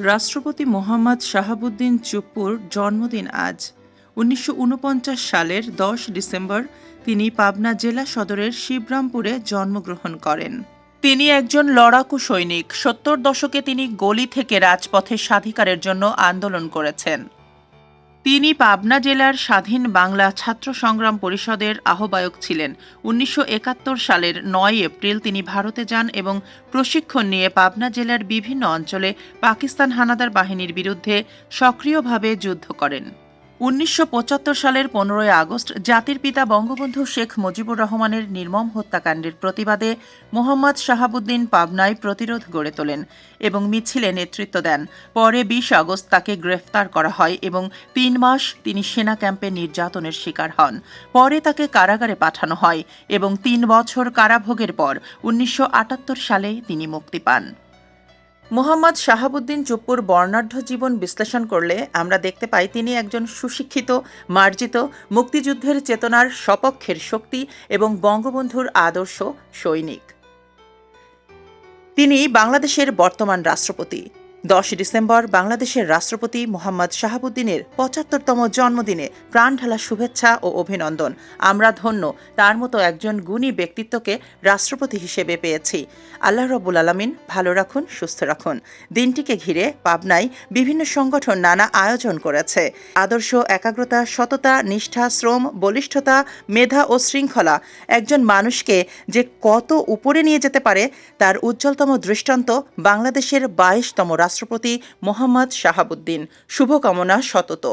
রাষ্ট্রপতি মোহাম্মদ শাহাবুদ্দিন চুপ্পুর জন্মদিন আজ। উনিশশো ঊনপঞ্চাশ সালের দশ ডিসেম্বর তিনি পাবনা জেলা সদরের শিবরামপুরে জন্মগ্রহণ করেন। তিনি একজন লড়াকু সৈনিক। সত্তর দশকে তিনি গলি থেকে রাজপথে স্বাধিকারের জন্য আন্দোলন করেছেন। তিনি পাবনা জেলার স্বাধীন বাংলা ছাত্র সংগ্রাম পরিষদের আহ্বায়ক ছিলেন। উনিশশো একাত্তর সালের নয় এপ্রিল তিনি ভারতে যান এবং প্রশিক্ষণ নিয়ে পাবনা জেলার বিভিন্ন অঞ্চলে পাকিস্তান হানাদার বাহিনীর বিরুদ্ধে সক্রিয়ভাবে যুদ্ধ করেন। উনিশশো পঁচাত্তর সালের পনেরোই আগস্ট জাতির পিতা বঙ্গবন্ধু শেখ মুজিবুর রহমানের নির্মম হত্যাকাণ্ডের প্রতিবাদে মোহাম্মদ শাহাবুদ্দিন পাবনায় প্রতিরোধ গড়ে তোলেন এবং মিছিলে নেতৃত্ব দেন। পরে বিশ আগস্ট তাকে গ্রেফতার করা হয় এবং তিন মাস তিনি সেনা ক্যাম্পে নির্যাতনের শিকার হন। পরে তাকে কারাগারে পাঠানো হয় এবং তিন বছর কারাভোগের পর উনিশশো আটাত্তর সালে তিনি মুক্তি পান। মোহাম্মদ শাহাবুদ্দিন চুপ্পুর বর্ণাঢ্য জীবন বিশ্লেষণ করলে আমরা দেখতে পাই তিনি একজন সুশিক্ষিত, মার্জিত, মুক্তিযুদ্ধের চেতনার সপক্ষের শক্তি এবং বঙ্গবন্ধুর আদর্শ সৈনিক। তিনি বাংলাদেশের বর্তমান রাষ্ট্রপতি। দশ ডিসেম্বর বাংলাদেশের রাষ্ট্রপতি মোহাম্মদ শাহাবুদ্দিনের পঁচাত্তরতম জন্মদিনে প্রাণঢালা শুভেচ্ছা ও অভিনন্দন। আমরা ধন্য, তার মতো একজন গুণী ব্যক্তিত্বকে রাষ্ট্রপতি হিসেবে পেয়েছি। আল্লাহ রব্বুল আলমিন ভালো রাখুন, সুস্থ রাখুন। দিনটিকে ঘিরে পাবনায় বিভিন্ন সংগঠন নানা আয়োজন করেছে। আদর্শ, একাগ্রতা, সততা, নিষ্ঠা, শ্রম, বলিষ্ঠতা, মেধা ও শৃঙ্খলা। একজন মানুষকে যে কত উপরে নিয়ে যেতে পারে, তার উজ্জ্বলতম দৃষ্টান্ত বাংলাদেশের বাইশতম রাষ্ট্রপতি মোহাম্মদ শাহাবুদ্দিন। শুভকামনা সতত।